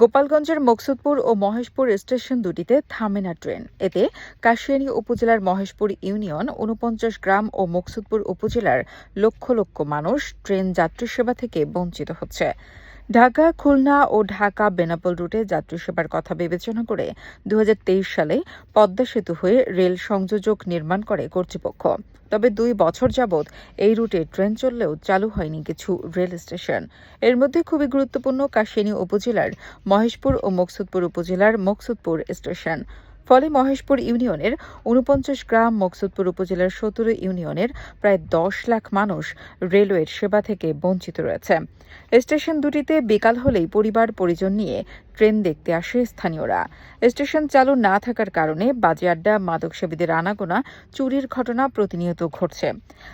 গোপালগঞ্জের মকসুদপুর ও মহেশপুর স্টেশন দুটিতে থামে না ট্রেন। এতে কাশিয়ানী উপজেলার মহেশপুর ইউনিয়ন উনপঞ্চাশ গ্রাম ও মকসুদপুর উপজেলার লক্ষ লক্ষ মানুষ ট্রেন যাত্রী সেবা থেকে বঞ্চিত হচ্ছে। ঢাকা, খুলনা ও ঢাকা বেনাপোল রুটে যাত্রী সেবার কথা বিবেচনা করে দু হাজার তেইশ সালে পদ্মা সেতু হয়ে রেল সংযোজক নির্মাণ করে কর্তৃপক্ষ। তবে দুই বছর যাবৎ এই রুটে ট্রেন চললেও চালু হয়নি কিছু রেল স্টেশন। এর মধ্যে খুবই গুরুত্বপূর্ণ কাশিয়ানী উপজেলার মহেশপুর ও মকসুদপুর উপজেলার মকসুদপুর স্টেশন। ফলে মহেশপুর ইউনিয়নের উনপঞ্চাশ গ্রাম মকসুদপুর উপজেলার সতেরো ইউনিয়নের প্রায় দশ লাখ মানুষ রেলওয়ের সেবা থেকে বঞ্চিত রয়েছে। স্টেশন দুটিতে বিকাল হলেই পরিবার পরিজন নিয়ে ট্রেন দেখতে আসে স্থানীয়রা। স্টেশন চালু না থাকার কারণে বাজে আড্ডা মাদক সেবীদের আনাগোনা, চুরির ঘটনা প্রতিনিয়ত ঘটছে।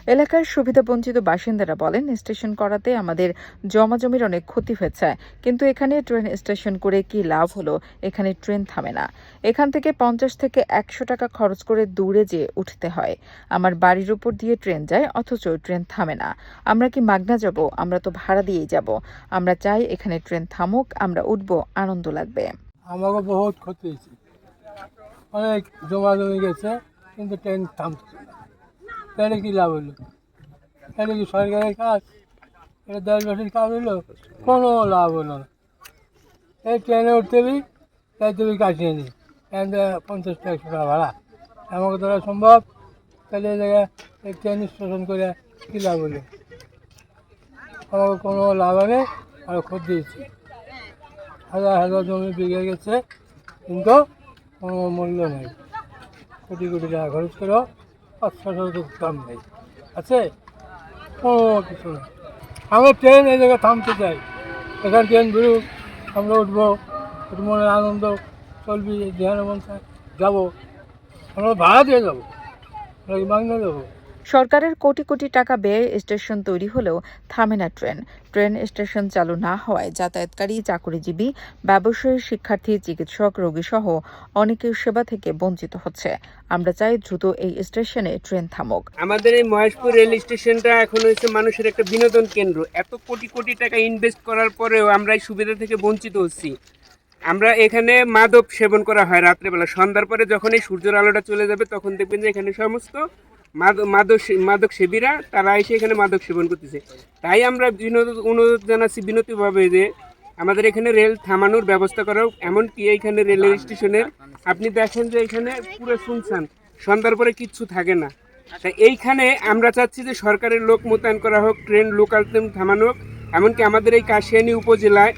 এলাকার সুবিধাবঞ্চিত বাসিন্দারা বলেন, স্টেশন করাতে আমাদের জমাজমির অনেক ক্ষতি হয়েছে, কিন্তু এখানে ট্রেন স্টেশন করে কি লাভ হলো, এখানে ট্রেন থামে না। এখান থেকে পঞ্চাশ থেকে একশো টাকা খরচ করে দূরে যেয়ে উঠতে হয়। আমার বাড়ির উপর দিয়ে ট্রেন যায়, অথচ ট্রেন থামে না। আমরা কি মাগনা যাব? আমরা তো ভাড়া দিয়েই যাব। আমরা চাই এখানে ট্রেন থামুক, আমরা উঠব, আনন্দ লাগবে। আমাকে বহুত ক্ষতি হয়েছে। অনেক জমা জমে গেছে, কিন্তু ট্রেন থামছে ট্রেনে কী লাভ হলো? ট্রেনে কি সরকারের কাজ? এটা বছর কাজ হলো? কোনো লাভ হলো না। এই ট্রেনে উঠতে বি তাই তুমি কাটিয়ে নি ট্রেন পঞ্চাশ টাকা একশো টাকা ভাড়া। আমাকে ধরা সম্ভব? তাহলে এই জায়গায় এই ট্রেন স্টেশন করে কী লাভ হলো? আমাকে কোনো লাভ নেই আর ক্ষতি দিয়েছি হাজার হাজার জমি বিঘে গেছে, কিন্তু কোনো মূল্য নেই। কোটি কোটি টাকা খরচ করেও পাঁচশো তো দাম নেই। আছে? কোনো কিছু নেই। আমরা ট্রেন এই জায়গায় থামতে চাই। এখানে ট্রেন ঘুরুক আমরা উঠবো একটু মনের আনন্দ, চলবি যেখানে মন যাব। আমরা ভাড়া দিয়ে যাব। আমরা বাংলা যাব? সরকারের কোটি কোটি টাকা ব্যয়ে স্টেশন তৈরি হলেও থামে না ট্রেন। ট্রেন স্টেশন চালু না হওয়ায় যাতায়াতকারী, চাকরিজীবী, ব্যবসায়ী, শিক্ষার্থী, চিকিৎসক রোগী সহ অনেকের সেবা থেকে বঞ্চিত হচ্ছে। আমরা চাই দ্রুত এই স্টেশনে ট্রেন থামুক। আমাদের এই মহেশপুর রেল স্টেশনটা এখন হচ্ছে মানুষের একটা বিনোদন কেন্দ্র। এত কোটি কোটি টাকা ইনভেস্ট করার পরেও আমরা এই সুবিধা থেকে বঞ্চিত হচ্ছি। আমরা এখানে মাদক সেবন করা হয় রাত্রেবেলা। সন্ধ্যার পরে যখন এই সূর্যের আলোটা চলে যাবে, তখন দেখবেন যে এখানে সমস্ত মাদক মাদক সেবীরা, তারা এসে এখানে মাদক সেবন করতেছে। তাই আমরা বিনোদ, অনুরোধ জানাচ্ছি বিনতিভাবে যে আমাদের এখানে রেল থামানোর ব্যবস্থা করা হোক এমনকি এইখানে রেলের স্টেশনের, আপনি দেখেন যে এখানে পুরো শুনছেন, সন্ধ্যার পরে কিচ্ছু থাকে না। তাই এইখানে আমরা চাচ্ছি যে সরকারের লোক মোতায়েন করা হোক, ট্রেন, লোকাল ট্রেন থামানো হোক, এমনকি আমাদের এই কাশিয়ানী উপজেলায়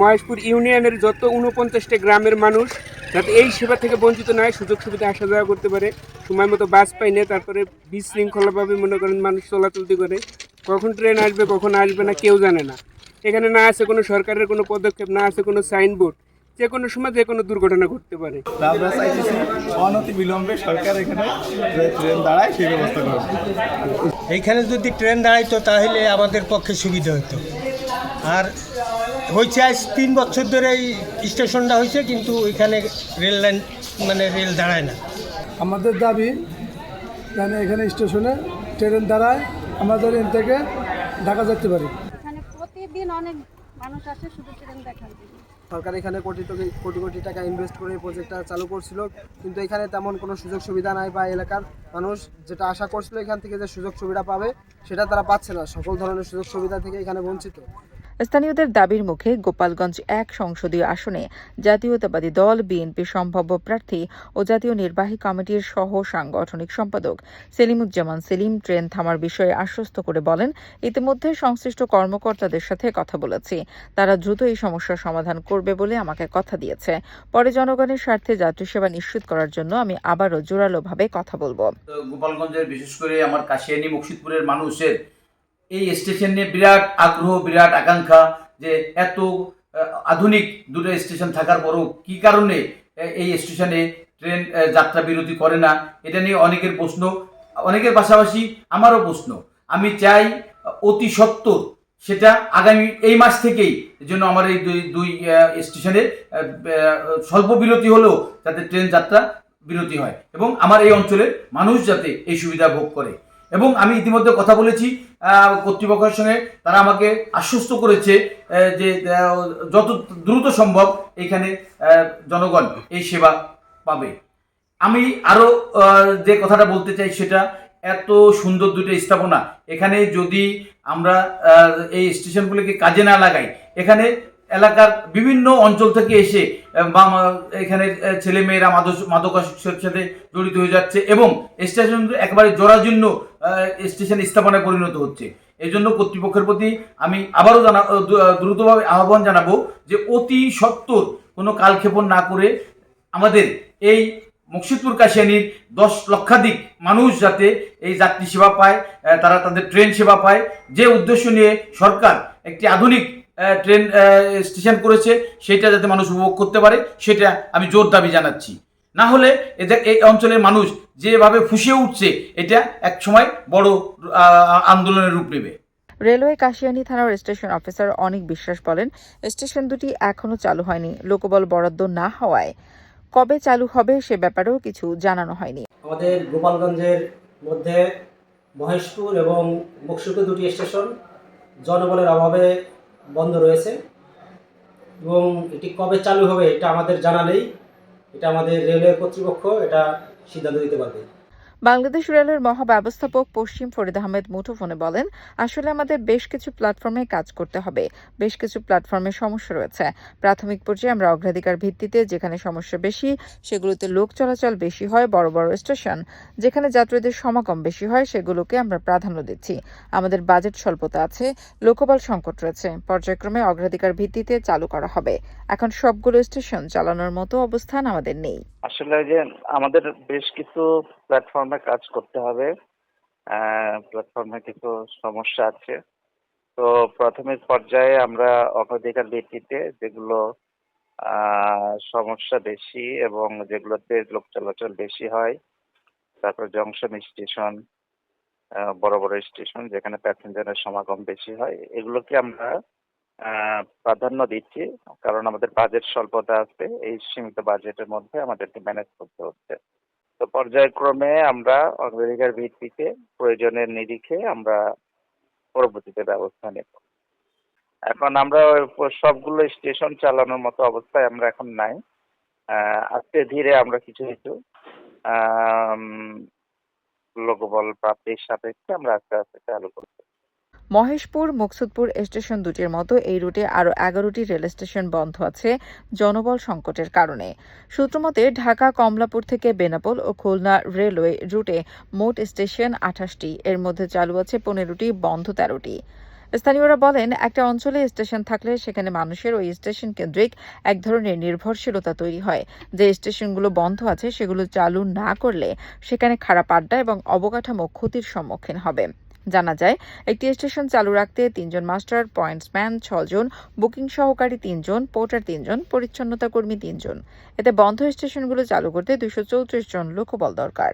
মহেশপুর ইউনিয়নের যত উনপঞ্চাশটা গ্রামের মানুষ যাতে এই সেবা থেকে বঞ্চিত না হয় সুযোগ সুবিধা আসা যাওয়া করতে পারে। সময় মতো বাস পাই না তারপরে বিশৃঙ্খলাভাবে মনে করেন মানুষ চলাচলতি করে। কখন ট্রেন আসবে কখন আসবে না কেউ জানে না। এখানে না আছে কোনো সরকারের কোনো পদক্ষেপ না আছে কোনো সাইনবোর্ড। যে কোনো সময় যে কোনো দুর্ঘটনা ঘটতে পারে। আমরা চাইতেছি অনতি বিলম্বে সরকার এখানে ট্রেন দাঁড়ায় সেই ব্যবস্থা করবে। এইখানে যদি ট্রেন দাঁড়াইতো তাহলে আমাদের পক্ষে সুবিধা হতো আর হয়েছে আজ তিন বছর ধরে এই স্টেশনটা হয়েছে কিন্তু এখানে রেল লাইন মানে রেল দাঁড়ায় না। আমাদের দাবি যেন এখানে স্টেশনে ট্রেন দাঁড়ায় আমাদের এখান থেকে ঢাকা যেতে পারি। এখানে প্রতিদিন অনেক মানুষ আসে শুধু ট্রেন দেখার জন্য। সরকার এখানে কোটি কোটি কোটি কোটি টাকা ইনভেস্ট করে এই প্রজেক্টটা চালু করছিল কিন্তু এখানে তেমন কোনো সুযোগ সুবিধা নাই বা এলাকার মানুষ যেটা আশা করছিল এখান থেকে যে সুযোগ সুবিধা পাবে সেটা তারা পাচ্ছে না। সকল ধরনের সুযোগ সুবিধা থেকে এখানে বঞ্চিত। স্থানীয়দের দাবির মুখে গোপালগঞ্জ এক সংসদীয় আসনে জাতীয়তাবাদী দল বিএনপি সম্ভাব্য প্রার্থী ও জাতীয় নির্বাহী কমিটির সহ সাংগঠনিক সম্পাদক সেলিমুজ্জামান সেলিম ট্রেন থামার বিষয়ে আশ্বস্ত করে বলেন, ইতিমধ্যে সংশ্লিষ্ট কর্মকর্তাদের সাথে কথা বলেছি। তারা দ্রুত এই সমস্যার সমাধান করবে বলে আমাকে কথা দিয়েছে। পরে জনগণের স্বার্থে যাত্রী সেবা নিশ্চিত করার জন্য আমি আবারও জোরালোভাবে কথা বলব। গোপালগঞ্জের বিশেষ করে আমার কাশিয়ানি, মুর্শিদপুরের মানুষের এই স্টেশন নিয়ে বিরাট আগ্রহ বিরাট আকাঙ্ক্ষা যে এত আধুনিক দুটো স্টেশন থাকার পরও কি কারণে এই স্টেশনে ট্রেন যাত্রা বিরতি করে না? এটা নিয়ে অনেকের প্রশ্ন। অনেকের পাশাপাশি আমারও প্রশ্ন। আমি চাই অতি সত্বর সেটা আগামী এই মাস থেকেই জন্য আমার এই দুই দুই আহ, স্টেশনে আহ, আহ, স্বল্প বিরতি হলেও যাতে ট্রেন যাত্রা বিরতি হয় এবং আমার এই অঞ্চলের মানুষ যাতে এই সুবিধা ভোগ করে। এবং আমি ইতিমধ্যে কথা বলেছি কর্তৃপক্ষের সঙ্গে। তারা আমাকে আশ্বস্ত করেছে যে যত দ্রুত সম্ভব এখানে জনগণ এই সেবা পাবে। আমি আরও যে কথাটা বলতে চাই সেটা, এত সুন্দর দুটো স্থাপনা। এখানে যদি আমরা এই স্টেশনগুলিকে কাজে না লাগাই, এখানে এলাকার বিভিন্ন অঞ্চল থেকে এসে বা এখানে ছেলেমেয়েরা মাদক, মাদকাসক্তের সাথে জড়িত হয়ে যাচ্ছে এবং স্টেশনগুলো একেবারে জরাজীর্ণ স্টেশন স্থাপনায় পরিণত হচ্ছে। এই জন্য কর্তৃপক্ষের প্রতি আমি আবারও জানা দ্রুতভাবে আহ্বান জানাব যে অতি সত্বর কোনো কালক্ষেপণ না করে আমাদের এই মুর্শিদপুর কাশিয়ানির দশ লক্ষাধিক মানুষ যাতে এই যাত্রী সেবা পায় তারা তাদের ট্রেন সেবা পায়, যে উদ্দেশ্য নিয়ে সরকার একটি আধুনিক ট্রেন স্টেশন করেছে, সেটা যাতে মানুষ উপভোগ করতে পারে, সেটা আমি জোর দাবি জানাচ্ছি। না হলে এদের এই অঞ্চলের মানুষ যেভাবে ফুসে উঠছে এটা এক সময় বড় আন্দোলনের রূপ নেবে। রেলওয়ে কাশিয়ানী থানার স্টেশন অফিসার অনিক বিশ্বাস বলেন স্টেশন দুটি এখনও চালু হয়নি লোকবল বরাদ্দ না হওয়ায়। কবে চালু হবে সে ব্যাপারেও কিছু জানানো হয়নি। আমাদের গোপালগঞ্জের মধ্যে মহেশপুর এবং মুকসুকে দুটি স্টেশন জনবলের অভাবে বন্ধ রয়েছে। এবং এটি কবে চালু হবে এটা আমাদের জানা নেই। এটা আমাদের রেলওয়ে কর্তৃপক্ষ এটা সিদ্ধান্ত দিতে পারবে। বাংলাদেশ রেলের মহাব্যবস্থাপক পশ্চিম ফরিদ আহমেদ মুঠোফোনে বলেন, আসলে আমাদের বেশ কিছু প্ল্যাটফর্মে কাজ করতে হবে। বেশ কিছু প্ল্যাটফর্মে সমস্যা রয়েছে। প্রাথমিক পর্যায়ে আমরা অগ্রাধিকার ভিত্তিতে যেখানে সমস্যা বেশি, সেগুলোতে লোক চলাচল বেশি হয়, বড় বড় স্টেশন। যেখানে যাত্রীদের সমাগম বেশি হয়, সেগুলোকে আমরা প্রাধান্য দিচ্ছি। আমাদের বাজেট স্বল্পতা আছে, লোকবল সংকট রয়েছে। পর্যায়ক্রমে অগ্রাধিকার ভিত্তিতে চালু করা হবে। এখন সবগুলো স্টেশন চালানোর মতো অবস্থান আমাদের নেই। আসলে যে আমাদের বেশ কিছু প্ল্যাটফর্মে কাজ করতে হবে। প্ল্যাটফর্মে কিছু সমস্যা আছে। তো প্রাথমিক পর্যায়ে আমরা অগ্রাধিকার ভিত্তিতে যেগুলো সমস্যা বেশি এবং যেগুলোতে লোক চলাচল বেশি হয়, তারপর জংশন স্টেশন বড় বড় স্টেশন যেখানে প্যাসেঞ্জারের সমাগম বেশি হয়, এগুলোকে আমরা প্রাধান্য দিচ্ছি, কারণ আমাদের বাজেট স্বল্পতা আছে, এই সীমিত বাজেটের মধ্যে আমাদেরকে ম্যানেজ করতে হচ্ছে। তো পর্যায়ক্রমে আমরা অগ্রাধিকার ভিত্তিতে প্রয়োজনের নিরিখে আমরা পরবর্তীতে ব্যবস্থা নেব। এখন আমরা সবগুলো স্টেশন চালানোর মতো অবস্থায় আমরা এখন নাই। আস্তে ধীরে আমরা কিছু কিছু লোকবল প্রাপ্তির সাপেক্ষে আমরা আস্তে আস্তে চালু করছি মহেশপুর, মুকসুদপুর স্টেশন দুটির মতো এই রুটে আরও এগারোটি রেল স্টেশন বন্ধ আছে জনবল সংকটের কারণে। সূত্রমতে, ঢাকা, কমলাপুর থেকে বেনাপোল ও খুলনা রেলওয়ে রুটে মোট স্টেশন আঠাশটি। এর মধ্যে চালু আছে পনেরোটি, বন্ধ তেরোটি। স্থানীয়রা বলেন, একটা অঞ্চলে স্টেশন থাকলে সেখানে মানুষের ওই স্টেশন কেন্দ্রিক এক ধরনের নির্ভরশীলতা তৈরি হয়। যে স্টেশনগুলো বন্ধ আছে সেগুলো চালু না করলে সেখানে খারাপ আড্ডা এবং অবকাঠামো ক্ষতির সম্মুখীন হবে। জানা যায়, একটি স্টেশন চালু রাখতে তিনজন মাস্টার, পয়েন্টসম্যান ছজন বুকিং সহকারী তিনজন, পোর্টার তিনজন, পরিচ্ছন্নতা কর্মী তিনজন। এতে বন্ধ স্টেশনগুলো চালু করতে দুশো জন লোকবল দরকার।